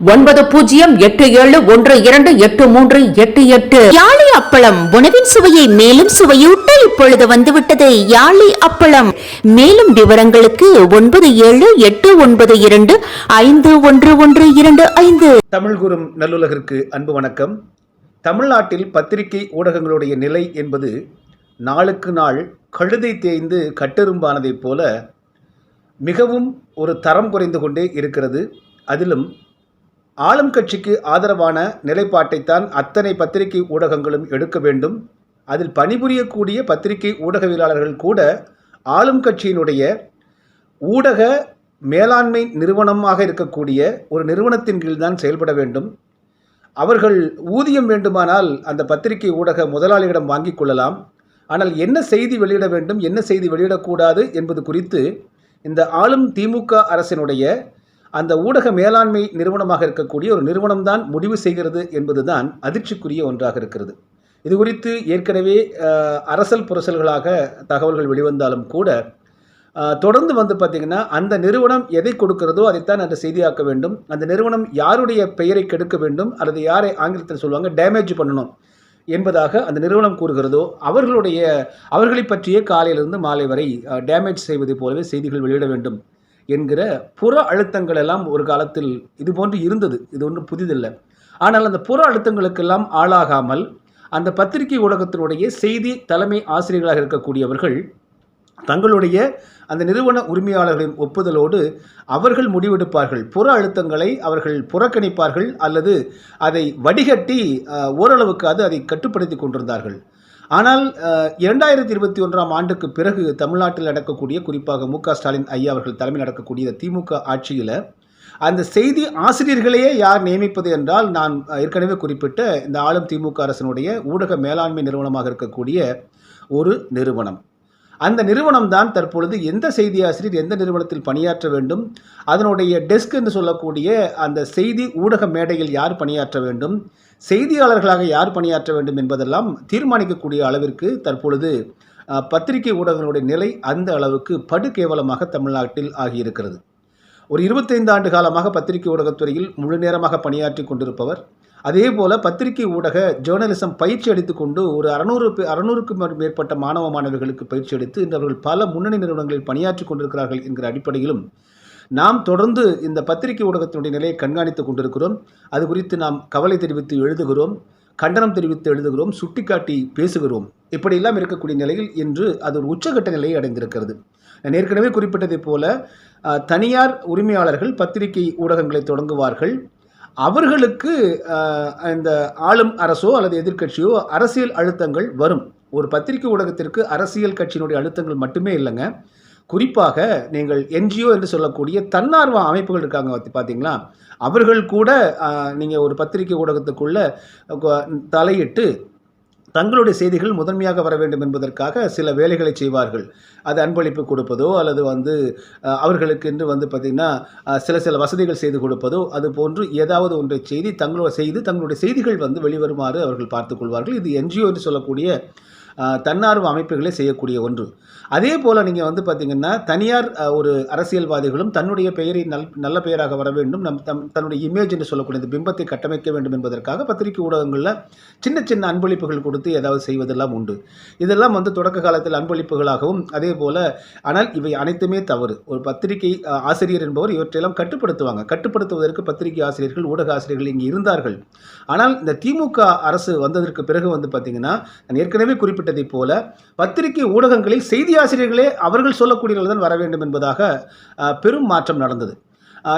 ஒன்பது பூஜ்ஜியம் எட்டு ஏழு ஒன்று இரண்டு எட்டு மூன்று எட்டு எட்டு. யாழி அப்பளம் உணவின் சுவையை மேலும் சுவையூட்ட இப்பொழுது வந்துவிட்டது. யாழி அப்பளம். மேலும் விவரங்களுக்கு ஒன்பது ஏழு எட்டு ஒன்பது இரண்டு ஐந்து ஒன்று ஒன்று இரண்டு ஐந்து. தமிழ் கூறும் நல்லுலகிற்கு அன்பு வணக்கம். தமிழ்நாட்டில் பத்திரிகை ஊடகங்களுடைய நிலை என்பது நாளுக்கு நாள் கழுதை தேய்ந்து கட்டெரும்பானதைப் போல மிகவும் ஒரு தரம் குறைந்து கொண்டே இருக்கிறது. அதிலும் ஆளும் கட்சிக்கு ஆதரவான நிலைப்பாட்டைத்தான் அத்தனை பத்திரிகை ஊடகங்களும் எடுக்க வேண்டும். அதில் பணிபுரியக்கூடிய பத்திரிகை ஊடகவியலாளர்கள் கூட ஆளும் கட்சியினுடைய ஊடக மேலாண்மை நிறுவனமாக இருக்கக்கூடிய ஒரு நிறுவனத்தின் கீழ் தான் செயல்பட வேண்டும். அவர்கள் ஊதியம் வேண்டுமானால் அந்த பத்திரிகை ஊடக முதலாளியிடம் வாங்கிக் கொள்ளலாம். ஆனால் என்ன செய்தி வெளியிட வேண்டும் என்ன செய்தி வெளியிடக்கூடாது என்பது குறித்து இந்த ஆளும் திமுக அரசினுடைய அந்த ஊடக மேலாண்மை நிறுவனமாக இருக்கக்கூடிய ஒரு நிறுவனம்தான் முடிவு செய்கிறது என்பதுதான் அதிர்ச்சிக்குரிய ஒன்றாக இருக்கிறது. இது குறித்து ஏற்கனவே அரசல் புரசல்களாக தகவல்கள் வெளிவந்தாலும் கூட தொடர்ந்து வந்து பார்த்திங்கன்னா அந்த நிறுவனம் எதை கொடுக்கிறதோ அதைத்தான் அந்த செய்தியாக்க வேண்டும். அந்த நிறுவனம் யாருடைய பெயரை கெடுக்க வேண்டும் அல்லது யாரை ஆங்கிலத்தில் சொல்லுவாங்க டேமேஜ் பண்ணணும் என்பதாக அந்த நிறுவனம் கூறுகிறதோ அவர்களுடைய அவர்களை பற்றியே காலையிலிருந்து மாலை வரை டேமேஜ் செய்வது போலவே செய்திகள் வெளியிட வேண்டும். என்கிற புற அழுத்தங்கள் எல்லாம் ஒரு காலத்தில் இது போன்று இருந்தது. இது ஒன்றும் புதிதில்லை. ஆனால் அந்த புற அழுத்தங்களுக்கெல்லாம் ஆளாகாமல் அந்த பத்திரிகை ஊடகத்தினுடைய செய்தி தலைமை ஆசிரியர்களாக இருக்கக்கூடியவர்கள் தங்களுடைய அந்த நிறுவன உரிமையாளர்களின் ஒப்புதலோடு அவர்கள் முடிவெடுப்பார்கள். புற அழுத்தங்களை அவர்கள் புறக்கணிப்பார்கள் அல்லது அதை வடிகட்டி ஓரளவுக்கு ஓரளவுக்காவது அதை கட்டுப்படுத்தி கொண்டிருந்தார்கள். ஆனால் இரண்டாயிரத்தி இருபத்தி ஒன்றாம் ஆண்டுக்கு பிறகு தமிழ்நாட்டில் நடக்கக்கூடிய குறிப்பாக மு க ஸ்டாலின் ஐயா அவர்கள் தலைமையில் நடக்கக்கூடிய திமுக ஆட்சியில் அந்த செய்தி ஆசிரியர்களையே யார் நியமிப்பது என்றால் நான் ஏற்கனவே குறிப்பிட்ட இந்த ஆளும் திமுக அரசினுடைய ஊடக மேலாண்மை நிறுவனமாக இருக்கக்கூடிய ஒரு நிறுவனம். அந்த நிறுவனம் தான் தற்பொழுது எந்த செய்தி ஆசிரியர் எந்த நிறுவனத்தில் பணியாற்ற வேண்டும் அதனுடைய டெஸ்க் என்று சொல்லக்கூடிய அந்த செய்தி ஊடக மேடையில் யார் பணியாற்ற வேண்டும் செய்தியாளர்களாக யார் பணியாற்ற வேண்டும் என்பதெல்லாம் தீர்மானிக்கக்கூடிய அளவிற்கு தற்பொழுது பத்திரிகை ஊடகங்களுடைய நிலை அந்த அளவுக்கு படு கேவலமாக தமிழ்நாட்டில் ஆகியிருக்கிறது. ஒரு இருபத்தைந்து ஆண்டு காலமாக பத்திரிகை ஊடகத்துறையில் முழு நேரமாக பணியாற்றி கொண்டிருப்பவர் அதே போல பத்திரிகை ஊடக ஜேர்னலிசம் பயிற்சி அளித்துக்கொண்டு ஒரு அறநூறு அறநூறுக்கும் மேற்பட்ட மாணவ மாணவிகளுக்கு பயிற்சி அளித்து இன்று அவர்கள் பல முன்னணி நிறுவனங்களில் பணியாற்றி கொண்டிருக்கிறார்கள் என்கிற அடிப்படையிலும் நாம் தொடர்ந்து இந்த பத்திரிகை ஊடகத்தினுடைய நிலையை கண்காணித்துக் கொண்டிருக்கிறோம். அது குறித்து நாம் கவலை தெரிவித்து எழுதுகிறோம் கண்டனம் தெரிவித்து எழுதுகிறோம் சுட்டிக்காட்டி பேசுகிறோம். இப்படியெல்லாம் இருக்கக்கூடிய நிலையில் இன்று அது ஒரு உச்சகட்ட நிலையை அடைந்திருக்கிறது. நான் ஏற்கனவே குறிப்பிட்டதைப் போல தனியார் உரிமையாளர்கள் பத்திரிகை ஊடகங்களை தொடங்குவார்கள். அவர்களுக்கு இந்த ஆளும் அரசோ அல்லது எதிர்க்கட்சியோ அரசியல் அழுத்தங்கள் வரும். ஒரு பத்திரிகை ஊடகத்திற்கு அரசியல் கட்சியினுடைய அழுத்தங்கள் மட்டுமே இல்லைங்க. குறிப்பாக நீங்கள் என்ஜிஓ என்று சொல்லக்கூடிய தன்னார்வ அமைப்புகள் இருக்காங்க பார்த்தீங்களா அவர்கள் கூட நீங்கள் ஒரு பத்திரிகை ஊடகத்துக்குள்ள தலையிட்டு தங்களுடைய செய்திகள் முதன்மையாக வர வேண்டும் என்பதற்காக சில வேலைகளை செய்வார்கள். அது அன்பளிப்பு கொடுப்பதோ அல்லது வந்து அவர்களுக்கென்று அவர்களுக்கு என்று வந்து பார்த்திங்கன்னா சில சில வசதிகள் செய்து கொடுப்பதோ அது போன்று ஏதாவது ஒன்றை செய்தி தங்களோட செய்து தங்களுடைய செய்திகள் வந்து வெளிவருமாறு அவர்கள் பார்த்துக்கொள்வார்கள் இது என்ஜிஓ என்று சொல்லக்கூடிய தன்னார்வ அமைப்புகளே செய்யக்கூடிய ஒன்று. அதே போல் நீங்கள் வந்து பார்த்திங்கன்னா தனியார் ஒரு அரசியல்வாதிகளும் தன்னுடைய பெயரை நல் நல்ல பெயராக வர வேண்டும். நம் தம் தன்னுடைய இமேஜ் என்று சொல்லக்கூடிய இந்த பிம்பத்தை கட்டமைக்க வேண்டும் என்பதற்காக பத்திரிகை ஊடகங்களில் சின்ன சின்ன அன்பளிப்புகள் கொடுத்து ஏதாவது செய்வதெல்லாம் உண்டு. இதெல்லாம் வந்து தொடக்க காலத்தில் அன்பளிப்புகளாகவும் அதே போல் ஆனால் இவை அனைத்துமே தவறு. ஒரு பத்திரிகை ஆசிரியர் என்பவர் இவற்றையெல்லாம் கட்டுப்படுத்துவாங்க. கட்டுப்படுத்துவதற்கு பத்திரிகை ஆசிரியர்கள் ஊடக ஆசிரியர்கள் இங்கே இருந்தார்கள். ஆனால் இந்த திமுக அரசு வந்ததற்கு பிறகு வந்து பார்த்திங்கன்னா நான் ஏற்கனவே குறிப்பிட்ட குறிப்பிட்டதைப் போல பத்திரிகை ஊடகங்களில் செய்தி ஆசிரியர்களே அவர்கள் சொல்லக்கூடியவர்கள் தான் வர வேண்டும் என்பதாக பெரும் மாற்றம் நடந்தது.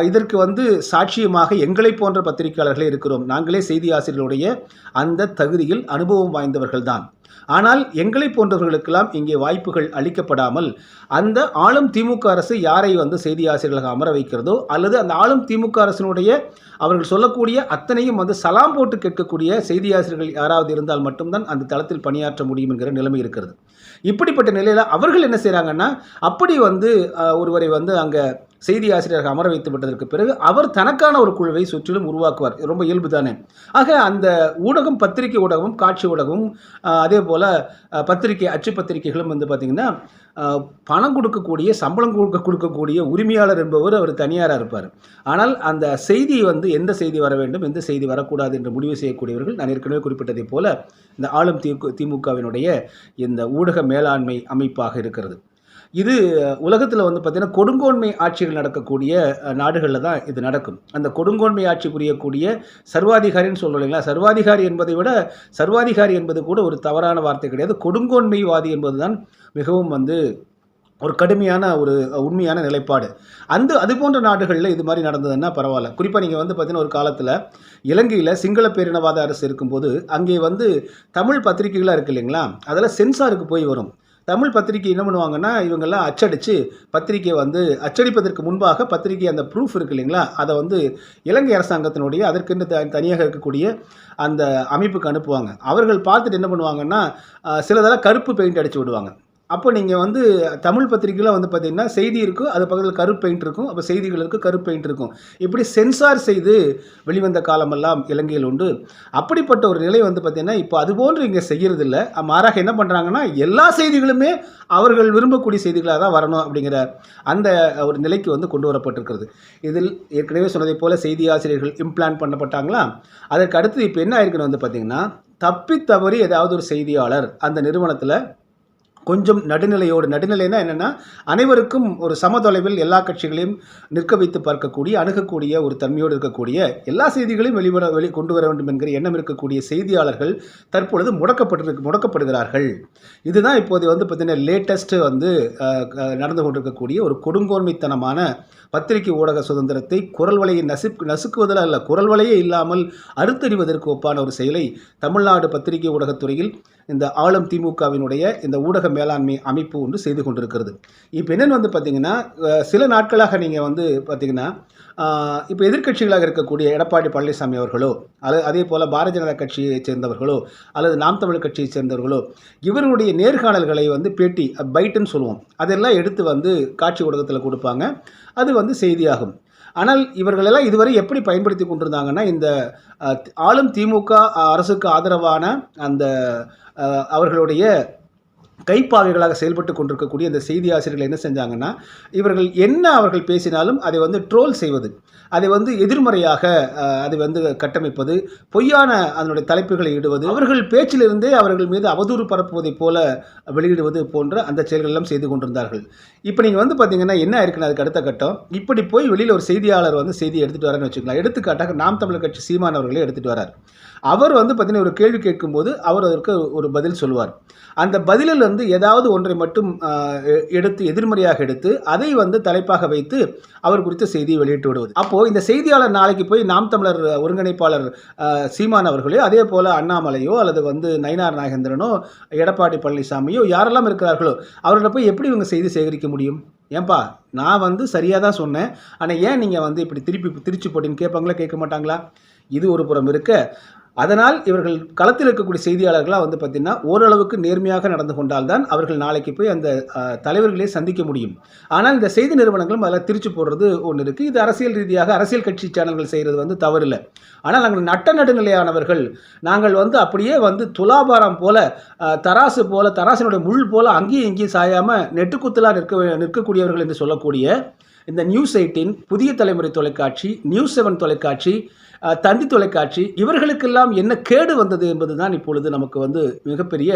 இதற்கு வந்து சாட்சியமாக எங்களை போன்ற பத்திரிகையாளர்களே இருக்கிறோம். நாங்களே செய்தி ஆசிரியர்களுடைய அந்த தகுதியில் அனுபவம் வாய்ந்தவர்கள் தான் ஆனால் எங்களை போன்றவர்களுக்கெல்லாம் இங்கே வாய்ப்புகள் அளிக்கப்படாமல் அந்த ஆளும் திமுக அரசு யாரை வந்து செய்தி ஆசிரியர்களாக அமர வைக்கிறதோ அல்லது அந்த ஆளும் திமுக அரசினுடைய அவர்கள் சொல்லக்கூடிய அத்தனையும் வந்து சலாம் போட்டு கேட்கக்கூடிய செய்தி ஆசிரியர்கள் யாராவது இருந்தால் மட்டும்தான் அந்த தளத்தில் பணியாற்ற முடியும் என்கிற நிலைமை இருக்கிறது. இப்படிப்பட்ட நிலையில் அவர்கள் என்ன செய்கிறாங்கன்னா அப்படி வந்து ஒருவரை வந்து அங்கே செய்தி ஆசிரியராக அமர வைத்து விட்டதற்கு பிறகு அவர் தனக்கான ஒரு குழுவை சுற்றிலும் உருவாக்குவார். ரொம்ப இயல்பு தானே ஆக அந்த ஊடகம் பத்திரிகை ஊடகமும் காட்சி ஊடகமும் அதே போல் பத்திரிகை அச்சு பத்திரிகைகளும் வந்து பார்த்திங்கன்னா பணம் கொடுக்கக்கூடிய சம்பளம் கொடுக்க கொடுக்கக்கூடிய உரிமையாளர் என்பவர் அவர் தனியாராக இருப்பார். ஆனால் அந்த செய்தி வந்து எந்த செய்தி வர வேண்டும் எந்த செய்தி வரக்கூடாது என்று முடிவு செய்யக்கூடியவர்கள் நான் ஏற்கனவே குறிப்பிட்டதைப் போல இந்த ஆளும் திமுகவினுடைய இந்த ஊடக மேலாண்மை அமைப்பாக இருக்கிறது. இது உலகத்தில் வந்து பார்த்திங்கன்னா கொடுங்கோன்மை ஆட்சிகள் நடக்கக்கூடிய நாடுகளில் தான் இது நடக்கும். அந்த கொடுங்கோன்மை ஆட்சி புரியக்கூடிய சர்வாதிகாரின்னு சொல்கிறோம் இல்லைங்களா? சர்வாதிகாரி என்பதை விட சர்வாதிகாரி என்பது கூட ஒரு தவறான வார்த்தை கிடையாது. கொடுங்கோன்மைவாதி என்பதுதான் மிகவும் வந்து ஒரு கடுமையான ஒரு உண்மையான நிலைப்பாடு. அந்த அது போன்ற நாடுகளில் இது மாதிரி நடந்ததுன்னா பரவாயில்ல. குறிப்பாக நீங்கள் வந்து பார்த்தீங்கன்னா ஒரு காலத்தில் இலங்கையில் சிங்கள பேரினவாத அரசு இருக்கும்போது அங்கே வந்து தமிழ் பத்திரிகைகளாக இருக்கு இல்லைங்களா? அதில் சென்சாருக்கு போய் வரும். தமிழ் பத்திரிகை என்ன பண்ணுவாங்கன்னா இவங்கெல்லாம் அச்சடித்து பத்திரிக்கை வந்து அச்சடிப்பதற்கு முன்பாக பத்திரிகை அந்த ப்ரூஃப் இருக்கு இல்லைங்களா? அதை வந்து இலங்கை அரசாங்கத்தினுடைய அதற்கென்று த தனியாக இருக்கக்கூடிய அந்த அமைப்புக்கு அனுப்புவாங்க. அவர்கள் பார்த்துட்டு என்ன பண்ணுவாங்கன்னா சிலதெல்லாம் கருப்பு பெயிண்ட் அடித்து விடுவாங்க. அப்போ நீங்கள் வந்து தமிழ் பத்திரிக்கையில் வந்து பார்த்தீங்கன்னா செய்தி இருக்கும் அது பக்கத்தில் கருப்பு பெயிண்ட் இருக்கும் அப்போ செய்திகள் இருக்குது கருப்பு பெயிண்ட் இருக்கும். இப்படி சென்சார் செய்து வெளிவந்த காலமெல்லாம் இலங்கையில் உண்டு. அப்படிப்பட்ட ஒரு நிலை வந்து பார்த்திங்கன்னா இப்போ அதுபோன்று இங்கே செய்கிறதில்ல மாறாக என்ன பண்ணுறாங்கன்னா எல்லா செய்திகளுமே அவர்கள் விரும்பக்கூடிய செய்திகளாக தான் வரணும் அப்படிங்கிற அந்த ஒரு நிலைக்கு வந்து கொண்டு வரப்பட்டிருக்கிறது. இதில் ஏற்கனவே சொன்னதைப் போல் செய்தி ஆசிரியர்கள் இம்ப்ளான் பண்ணப்பட்டாங்களா? அதற்கு அடுத்து இப்போ என்ன ஆயிருக்குன்னு வந்து பார்த்திங்கன்னா தப்பி தவறி ஏதாவது ஒரு செய்தியாளர் அந்த நிறுவனத்தில் கொஞ்சம் நடுநிலையோடு நடுநிலைனா என்னென்னா அனைவருக்கும் ஒரு சமதொலைவில் எல்லா கட்சிகளையும் நிற்க வைத்து பார்க்கக்கூடிய அணுகக்கூடிய ஒரு தன்மையோடு இருக்கக்கூடிய எல்லா செய்திகளையும் வெளிவர வெளி கொண்டு வர வேண்டும் என்கிற எண்ணம் இருக்கக்கூடிய செய்தியாளர்கள் தற்பொழுது முடக்கப்பட்டிருக்கு முடக்கப்படுகிறார்கள். இதுதான் இப்போது வந்து பார்த்திங்கன்னா லேட்டஸ்ட்டு வந்து நடந்து கொண்டிருக்கக்கூடிய ஒரு கொடுங்கோன்மைத்தனமான பத்திரிகை ஊடக சுதந்திரத்தை குரல் வலையை நசுக் நசுக்குவதில் அல்ல குரல் வலையே இல்லாமல் அறுத்தறிவதற்கு ஒப்பான ஒரு செயலை தமிழ்நாடு பத்திரிகை ஊடகத்துறையில் இந்த ஆளும் திமுகவினுடைய இந்த ஊடக மேலாண்மை அமைப்பு ஒன்று செய்து கொண்டிருக்கிறது. இப்போ என்னென்னு வந்து பார்த்தீங்கன்னா சில நாட்களாக நீங்கள் வந்து பார்த்தீங்கன்னா இப்போ எதிர்க்கட்சிகளாக இருக்கக்கூடிய எடப்பாடி பழனிசாமி அவர்களோ அல்லது அதே போல் பாரதிய ஜனதா கட்சியைச் சேர்ந்தவர்களோ அல்லது நாம் தமிழ் கட்சியைச் சேர்ந்தவர்களோ இவர்களுடைய நேர்காணல்களை வந்து பேட்டி பைட்டுன்னு சொல்லுவோம். அதெல்லாம் எடுத்து வந்து காட்சி ஊடகத்தில் கொடுப்பாங்க. அது வந்து செய்தியாகும். ஆனால் இவர்களெல்லாம் இதுவரை எப்படி பயன்படுத்தி கொண்டிருந்தாங்கன்னா இந்த ஆளும் திமுக அரசுக்கு ஆதரவான அந்த அவர்களுடைய கைப்பாவைகளாக செயல்பட்டு கொண்டிருக்கக்கூடிய இந்த செய்தி ஆசிரியர்கள் என்ன செஞ்சாங்கன்னா இவர்கள் என்ன அவர்கள் பேசினாலும் அதை வந்து ட்ரோல் செய்வது அதை வந்து எதிர்மறையாக அதை வந்து கட்டமைப்பது பொய்யான அதனுடைய தலைப்புகளை இடுவது அவர்கள் பேச்சிலிருந்தே அவர்கள் மீது அவதூறு பரப்புவதைப் போல வெளியிடுவது போன்ற அந்த செயல்கள் எல்லாம் செய்து கொண்டிருந்தார்கள். இப்போ நீங்கள் வந்து பார்த்தீங்கன்னா என்ன இருக்குன்னு அதுக்கு அடுத்த கட்டம் இப்படி போய் வெளியில் ஒரு செய்தியாளர் வந்து செய்தி எடுத்துகிட்டு வரேன்னு வச்சுக்கலாம் எடுத்துக்காட்டாக நாம் தமிழர் கட்சி சீமான் அவர்களே எடுத்துகிட்டு வரார். அவர் வந்து பார்த்தீங்கன்னா ஒரு கேள்வி கேட்கும்போது அவர் அதற்கு ஒரு பதில் சொல்லுவார். அந்த பதிலில் வந்து ஏதாவது ஒன்றை மட்டும் எடுத்து எதிர்மறையாக எடுத்து அதை வந்து தலைப்பாக வைத்து அவர் குறித்த செய்தியை வெளியிட்டு விடுவது. அப்போது இந்த செய்தியாளர் நாளைக்கு போய் நாம் தமிழர் ஒருங்கிணைப்பாளர் சீமான் அவர்களையோ அதே போல் அண்ணாமலையோ அல்லது வந்து நயினார் நாகேந்திரனோ எடப்பாடி பழனிசாமியோ யாரெல்லாம் இருக்கிறார்களோ அவர்கிட்ட போய் எப்படி இவங்க செய்தி சேகரிக்க முடியும்? ஏன்பா நான் வந்து சரியாக தான் சொன்னேன். ஆனால் ஏன் நீங்கள் வந்து இப்படி திருப்பி திருச்சி போட்டின்னு கேட்பாங்களா கேட்க மாட்டாங்களா? இது ஒரு புறம் இருக்க. அதனால் இவர்கள் களத்தில் இருக்கக்கூடிய செய்தியாளர்களாக வந்து பார்த்திங்கன்னா ஓரளவுக்கு நேர்மையாக நடந்து கொண்டால்தான் அவர்கள் நாளைக்கு போய் அந்த தலைவர்களை சந்திக்க முடியும். ஆனால் இந்த செய்தி நிறுவனங்களும் அதில் திருச்சி போடுறது ஒன்று இருக்குது இது அரசியல் ரீதியாக அரசியல் கட்சி சேனல்கள் செய்கிறது வந்து தவறில்லை. ஆனால் நாங்கள் நட்ட நடுநிலையானவர்கள் நாங்கள் வந்து அப்படியே வந்து துலாபாரம் போல தராசு போல தராசினுடைய முள் போல அங்கேயும் இங்கேயும் சாயாமல் நெட்டுக்குத்தலாக நிற்க நிற்கக்கூடியவர்கள் என்று சொல்லக்கூடிய இந்த நியூஸ் எயிட்டின் புதிய தலைமுறை தொலைக்காட்சி நியூஸ் செவன் தொலைக்காட்சி தந்தி தொலைக்காட்சி இவர்களுக்கெல்லாம் என்ன கேடு வந்தது என்பது தான் இப்பொழுது நமக்கு வந்து மிகப்பெரிய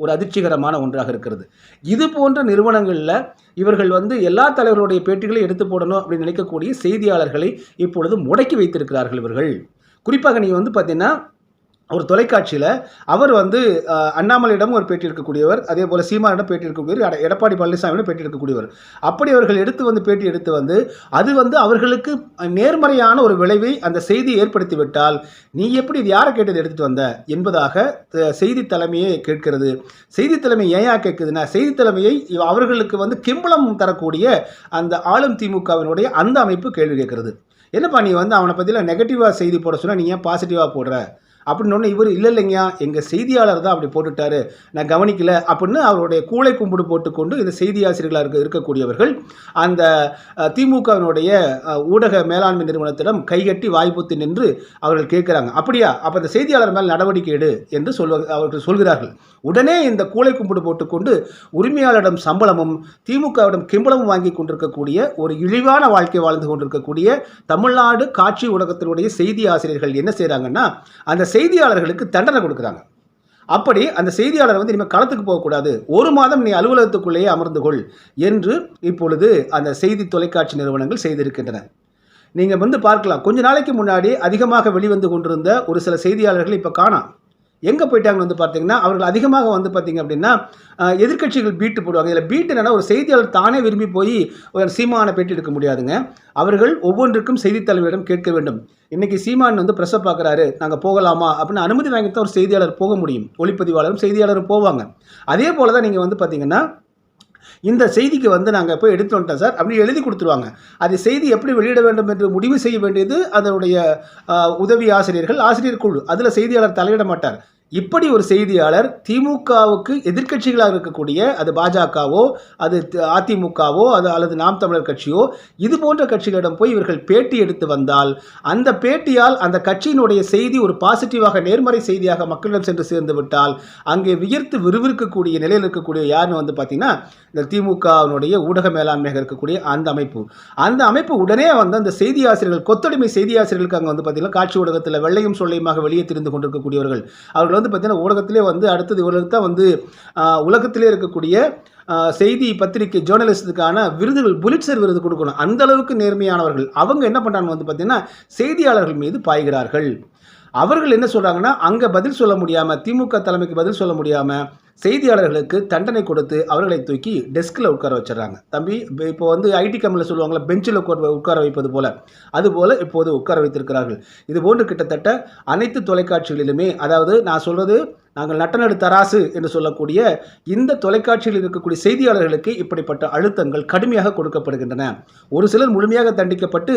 ஒரு அதிர்ச்சிகரமான ஒன்றாக இருக்கிறது. இது போன்ற நிறுவனங்களில் இவர்கள் வந்து எல்லா தலைவர்களுடைய பேட்டிகளையும் எடுத்து போடணும் அப்படின்னு நினைக்கக்கூடிய செய்தியாளர்களை இப்பொழுது முடக்கி வைத்திருக்கிறார்கள் இவர்கள். குறிப்பாக நீங்கள் வந்து பார்த்தீங்கன்னா ஒரு தொலைக்காட்சியில் அவர் வந்து அண்ணாமலையிடம் ஒரு பேட்டி எடுக்கக்கூடியவர் அதே போல் சீமானிடம் பேட்டி எடுக்கக்கூடியவர் எடப்பாடி பழனிசாமியிடம் பேட்டி எடுக்கக்கூடியவர். அப்படி அவர்கள் எடுத்து வந்து பேட்டி எடுத்து வந்து அது வந்து அவர்களுக்கு நேர்மறையான ஒரு விளைவை அந்த செய்தி ஏற்படுத்தி விட்டால் நீ எப்படி இது யாரை கேட்டது எடுத்துகிட்டு வந்த? என்பதாக செய்தி தலைமையே கேட்கிறது. செய்தி தலைமை ஏன் கேட்குதுன்னா செய்தி தலைமையை அவர்களுக்கு வந்து கிம்பளம் தரக்கூடிய அந்த ஆளும் திமுகவினுடைய அந்த அமைப்பு கேள்வி கேட்கிறது. என்னப்பா நீ வந்து அவனை பற்றியில் நெகட்டிவாக செய்தி போட சொன்னால் நீ ஏன் பாசிட்டிவாக போடுற? அப்படின்னு இவர் இல்லை இல்லைங்கய்யா எங்கள் செய்தியாளர் தான் அப்படி போட்டுட்டாரு. நான் கவனிக்கல. அப்படின்னு அவருடைய கூளை கும்பிடு போட்டுக்கொண்டு இந்த செய்தி ஆசிரியர்களாக இருக்க இருக்கக்கூடியவர்கள் அந்த திமுகவினுடைய ஊடக மேலாண்மை நிறுவனத்திடம் கைகட்டி வாய்ப்புத்து நின்று அவர்கள் கேட்குறாங்க. அப்படியா அப்போ அந்த செய்தியாளர் மேல் நடவடிக்கை எடு என்று சொல்வ அவர்கள் சொல்கிறார்கள். உடனே இந்த கூளை கும்பிடு போட்டுக்கொண்டு உரிமையாளரிடம் சம்பளமும் திமுகவிடம் கிம்பளமும் வாங்கி கொண்டிருக்கக்கூடிய ஒரு இழிவான வாழ்க்கை வாழ்ந்து கொண்டிருக்கக்கூடிய தமிழ்நாடு காட்சி ஊடகத்தினுடைய செய்தி ஆசிரியர்கள் என்ன செய்கிறாங்கன்னா அந்த செய்தியாளர்களுக்கு தண்டனை கொடுக்குறாங்க. அப்படி அந்த செய்தியாளர் வந்து இனிமேல் களத்துக்கு போகக்கூடாது. ஒரு மாதம் நீ அலுவலகத்துக்குள்ளேயே அமர்ந்து கொள் என்று இப்பொழுது அந்த செய்தி தொலைக்காட்சி நிறுவனங்கள் செய்திருக்கின்றன. நீங்கள் வந்து பார்க்கலாம். கொஞ்ச நாளைக்கு முன்னாடி அதிகமாக வெளிவந்து கொண்டிருந்த ஒரு சில செய்தியாளர்கள் இப்போ காணாம் எங்கே போயிட்டாங்க வந்து பார்த்தீங்கன்னா அவர்கள் அதிகமாக வந்து பார்த்தீங்க அப்படின்னா எதிர்கட்சிகள் எதிர்க்கட்சிகள் பீட்டு போடுவாங்க. இதில் பீட்டு என்னென்னா ஒரு செய்தியாளர் தானே விரும்பி போய் ஒரு சீமானை பேட்டி எடுக்க முடியாதுங்க. அவர்கள் ஒவ்வொன்றுக்கும் செய்தித் கேட்க வேண்டும். இன்றைக்கி சீமான் வந்து ப்ரெஸ்ஸை பார்க்குறாரு. நாங்கள் போகலாமா? அப்படின்னு அனுமதி வாங்கி தான் ஒரு செய்தியாளர் போக முடியும். ஒளிப்பதிவாளரும் செய்தியாளரும் போவாங்க. அதே போல் தான் நீங்கள் வந்து பார்த்தீங்கன்னா இந்த செய்திக்கு வந்து நாங்கள் போய் எடுத்து வந்துட்டோம் சார் அப்படின்னு எழுதி கொடுத்துருவாங்க. அது செய்தி எப்படி வெளியிட வேண்டும் என்று முடிவு செய்ய வேண்டியது அதனுடைய உதவி ஆசிரியர்கள் ஆசிரியர் குழு. அதில் செய்தியாளர் தலையிட மாட்டார். இப்படி ஒரு செய்தியாளர் திமுகவுக்கு எதிர்க்கட்சிகளாக இருக்கக்கூடிய அது பாஜகவோ அது அதிமுகவோ அது அல்லது நாம் தமிழர் கட்சியோ இது போன்ற கட்சிகளிடம் போய் இவர்கள் பேட்டி எடுத்து வந்தால் அந்த பேட்டியால் அந்த கட்சியினுடைய செய்தி ஒரு பாசிட்டிவாக நேர்மறை செய்தியாக மக்களிடம் சென்று சேர்ந்து விட்டால் அங்கே வியர்த்து விறுவிறுக்கக்கூடிய நிலையில் இருக்கக்கூடிய யாருன்னு வந்து பார்த்தீங்கன்னா இந்த திமுகவினுடைய ஊடக மேலாண்மையாக இருக்கக்கூடிய அந்த அமைப்பு. அந்த அமைப்பு உடனே வந்து அந்த செய்தி ஆசிரியர்கள் கொத்தடிமை செய்தி ஆசிரியர்களுக்கு அங்கே வந்து பார்த்தீங்கன்னா காட்சி ஊடகத்தில் வெள்ளையும் சொல்லையுமாக வெளியே தெரிந்து கொண்டிருக்கக்கூடியவர்கள். அவர்கள் வந்து பார்த்தீங்கன்னா ஊடகத்திலே வந்து அடுத்தது இவர்களுக்கு தான் வந்து உலகத்திலே இருக்கக்கூடிய செய்தி பத்திரிகை ஜேர்னலிஸ்டுக்கான விருதுகள் புலிட்சர் விருது கொடுக்கணும். அந்த அளவுக்கு நேர்மையானவர்கள். அவங்க என்ன பண்ணுறாங்க வந்து பார்த்தீங்கன்னா செய்தியாளர்கள் மீது பாய்கிறார்கள். அவர்கள் என்ன சொல்கிறாங்கன்னா அங்கே பதில் சொல்ல முடியாமல் திமுக தலைமைக்கு பதில் சொல்ல முடியாமல் செய்தியாளர்களுக்கு தண்டனை கொடுத்து அவர்களை தூக்கி டெஸ்கில் உட்கார வச்சிடறாங்க. தம்பி இப்போ வந்து ஐடி கம்பெனியில் சொல்லுவாங்களே பெஞ்சில் உட்கார உட்கார வைப்பது போல. அதுபோல் இப்போது உட்கார வைத்திருக்கிறார்கள். இது போன்று கிட்டத்தட்ட அனைத்து தொலைக்காட்சிகளிலுமே அதாவது நான் சொல்கிறது நாங்கள் நட்டநடு தராசு என்று சொல்லக்கூடிய இந்த தொலைக்காட்சியில் இருக்கக்கூடிய செய்தியாளர்களுக்கு இப்படிப்பட்ட அழுத்தங்கள் கடுமையாக கொடுக்கப்படுகின்றன. ஒரு சிலர் முழுமையாக தண்டிக்கப்பட்டு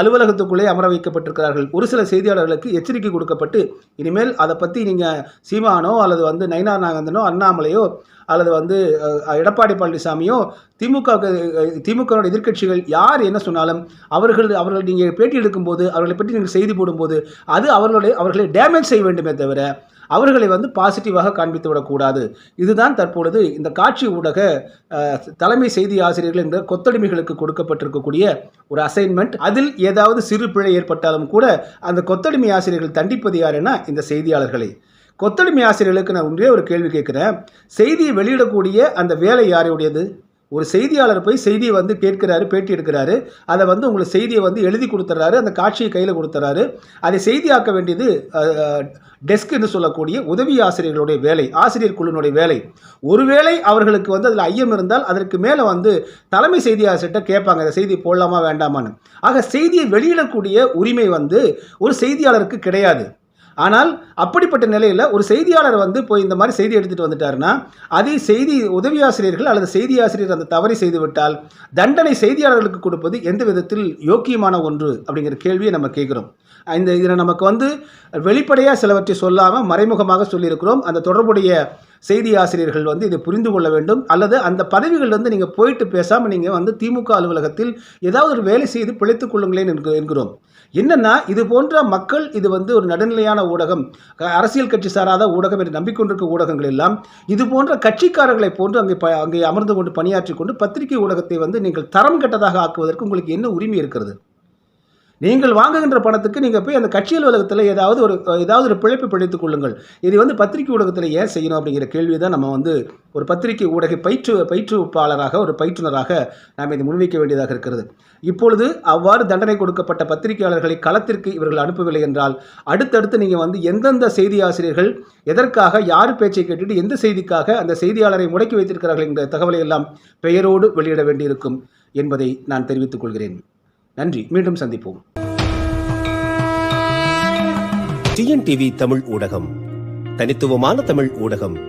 அலுவலகத்துக்குள்ளே அமர வைக்கப்பட்டிருக்கிறார்கள். ஒரு சில செய்தியாளர்களுக்கு எச்சரிக்கை கொடுக்கப்பட்டு இனிமேல் அதை பற்றி நீங்கள் சீமானோ அல்லது வந்து நயினார் நாகந்தனோ அண்ணாமலையோ அல்லது வந்து எடப்பாடி பழனிசாமியோ திமுக திமுக எதிர்க்கட்சிகள் யார் என்ன சொன்னாலும் அவர்கள் அவர்கள் நீங்கள் பேட்டி எடுக்கும்போது அவர்களை பற்றி நீங்கள் செய்தி போடும்போது அது அவர்களுடைய அவர்களை டேமேஜ் செய்ய வேண்டுமே தவிர அவர்களை வந்து பாசிட்டிவாக காண்பித்து விடக்கூடாது இதுதான் தற்பொழுது இந்த காட்சி ஊடக தலைமை செய்தி ஆசிரியர்கள் என்ற கொத்தடிமைகளுக்கு கொடுக்கப்பட்டிருக்கக்கூடிய ஒரு அசைன்மெண்ட் அதில் ஏதாவது சிறு பிழை ஏற்பட்டாலும் கூட அந்த கொத்தடிமை ஆசிரியர்கள் தண்டிப்பது யாருன்னா இந்த செய்தியாளர்களை. கொத்தடிமை ஆசிரியர்களுக்கு நான் ஒன்றே ஒரு கேள்வி கேட்குறேன். செய்தியை வெளியிடக்கூடிய அந்த வேலை யாருடையது? ஒரு செய்தியாளர் போய் செய்தியை வந்து கேட்கிறாரு பேட்டி எடுக்கிறாரு. அதை வந்து உங்களுக்கு செய்தியை வந்து எழுதி கொடுத்துட்றாரு அந்த காட்சியை கையில் கொடுத்துறாரு. அதை செய்தியாக்க வேண்டியது டெஸ்க் என்று சொல்லக்கூடிய உதவி ஆசிரியர்களுடைய வேலை ஆசிரியர் குழுவினுடைய வேலை. ஒருவேளை அவர்களுக்கு வந்து அதில் ஐயம் இருந்தால் அதற்கு மேலே வந்து தலைமை செய்தி ஆசிரியர்கிட்ட கேட்பாங்க இந்த செய்தி போடலாமா வேண்டாமான்னு. ஆக செய்தியை வெளியிடக்கூடிய உரிமை வந்து ஒரு செய்தியாளருக்கு கிடையாது. ஆனால் அப்படிப்பட்ட நிலையில் ஒரு செய்தியாளர் வந்து போய் இந்த மாதிரி செய்தி எடுத்துகிட்டு வந்துட்டாருன்னா அதை செய்தி உதவி ஆசிரியர்கள் அல்லது செய்தி ஆசிரியர் அந்த தவறை செய்துவிட்டால் தண்டனை செய்தியாளர்களுக்கு கொடுப்பது எந்த விதத்தில் யோக்கியமான ஒன்று அப்படிங்கிற கேள்வியை நம்ம கேட்குறோம். இந்த இதில் நமக்கு வந்து வெளிப்படையாக சிலவற்றை சொல்லாமல் மறைமுகமாக சொல்லியிருக்கிறோம். அந்த தொடர்புடைய செய்தி ஆசிரியர்கள் வந்து இதை புரிந்து கொள்ள வேண்டும். அல்லது அந்த பதவிகள் வந்து நீங்கள் போயிட்டு பேசாமல் நீங்கள் வந்து திமுக அலுவலகத்தில் ஏதாவது ஒரு வேலை செய்து பிழைத்துக் கொள்ளுங்களேன் என்கிறோம். என்னென்னா இது போன்ற மக்கள் இது வந்து ஒரு நடுநிலையான ஊடகம். அரசியல் கட்சி சாராத ஊடகம் என்று நம்பிக்கொண்டிருக்க ஊடகங்கள் எல்லாம் இது போன்ற கட்சிக்காரர்களை போன்று அங்கே ப அங்கே அமர்ந்து கொண்டு பணியாற்றி கொண்டு பத்திரிகை ஊடகத்தை வந்து நீங்கள் தரம் கெட்டதாக ஆக்குவதற்கு உங்களுக்கு என்ன உரிமை இருக்கிறது? நீங்கள் வாங்குகின்ற பணத்துக்கு நீங்கள் போய் அந்த கட்சி அலுவலகத்தில் ஏதாவது ஒரு ஏதாவது ஒரு பிழைப்பு பிழைத்துக் கொள்ளுங்கள். இது வந்து பத்திரிகை ஊடகத்தில் ஏன் செய்யணும் அப்படிங்கிற கேள்வி தான் நம்ம வந்து ஒரு பத்திரிகை ஊடக பயிற்று பயிற்றுவிப்பாளராக ஒரு பயிற்றுனராக நாம் இதை முன்வைக்க வேண்டியதாக இருக்கிறது. இப்பொழுது அவ்வாறு தண்டனை கொடுக்கப்பட்ட பத்திரிகையாளர்களை களத்திற்கு இவர்கள் அனுப்பவில்லை என்றால் அடுத்தடுத்து நீங்கள் வந்து எந்தெந்த செய்தி ஆசிரியர்கள் எதற்காக யார் பேச்சை கேட்டுட்டு எந்த செய்திக்காக அந்த செய்தியாளரை முடக்கி வைத்திருக்கிறார்கள் என்ற தகவலை எல்லாம் பெயரோடு வெளியிட வேண்டியிருக்கும் என்பதை நான் தெரிவித்துக் கொள்கிறேன். நன்றி. மீண்டும் சந்திப்போம். டிஎன்டிவி தமிழ் ஊடகம். தனித்துவமான தமிழ் ஊடகம்.